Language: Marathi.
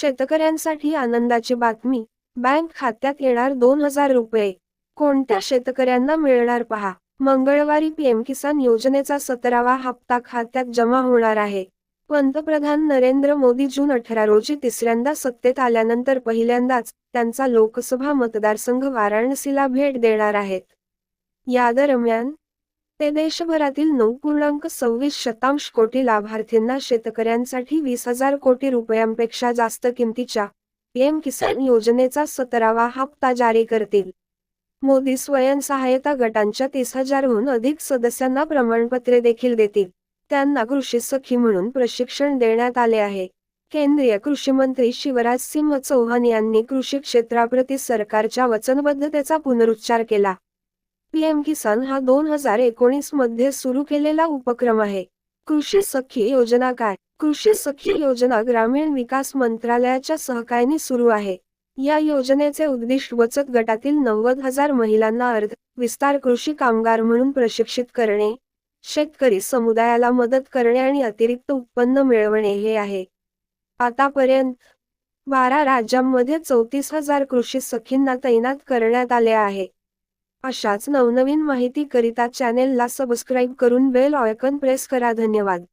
शेतकऱ्यांसाठी आनंदाची बातमी. बँक खात्यात येणार दोन हजार रुपये. कोणत्या शेतकऱ्यांना मिळणार पहा. मंगळवारी पीएम किसान योजनेचा सतरावा हप्ता खात्यात जमा होणार आहे. पंतप्रधान नरेंद्र मोदी जून अठरा रोजी तिसऱ्यांदा सत्तेत आल्यानंतर पहिल्यांदाच त्यांचा लोकसभा मतदारसंघ वाराणसीला भेट देणार आहेत. या दरम्यान ते देशभरातील नऊ पूर्णांक सव्वीस शतांश कोटी लाभार्थींना शेतकऱ्यांसाठी वीस हजार कोटी रुपयांपेक्षा जास्त किमतीच्या पीएम किसान योजनेचा सतरावा हप्ता जारी करतील. मोदी स्वयंसहायता गटांच्या तीस हजारहून अधिक सदस्यांना प्रमाणपत्रे देखील देतील. त्यांना कृषी सखी म्हणून प्रशिक्षण देण्यात आले आहे. केंद्रीय कृषी मंत्री शिवराज सिंह चौहान यांनी कृषी क्षेत्राप्रती सरकारच्या वचनबद्धतेचा पुनरुच्चार केला. पीएम किसान हा दोन हजार एकोणीसमध्ये सुरू केलेला उपक्रम आहे. कृषी सखी योजना काय? कृषी सखी योजना ग्रामीण विकास मंत्रालयाच्या सहकार्याने सुरू आहे. या योजनेचे उद्दिष्ट बचत गटातील नव्वद हजार महिलांना अर्ध विस्तार कृषी कामगार म्हणून प्रशिक्षित करणे शेतकरी समुदायाला मदत करणे आणि अतिरिक्त उत्पन्न मिळवणे हे आहे. आतापर्यंत बारा राज्यांमध्ये चौतीस हजार कृषी सखींना तैनात करण्यात आले आहे. अशाच नवनवीन माहिती करिता चॅनेलला सबस्क्राईब करून बेल ऑयकन प्रेस करा. धन्यवाद.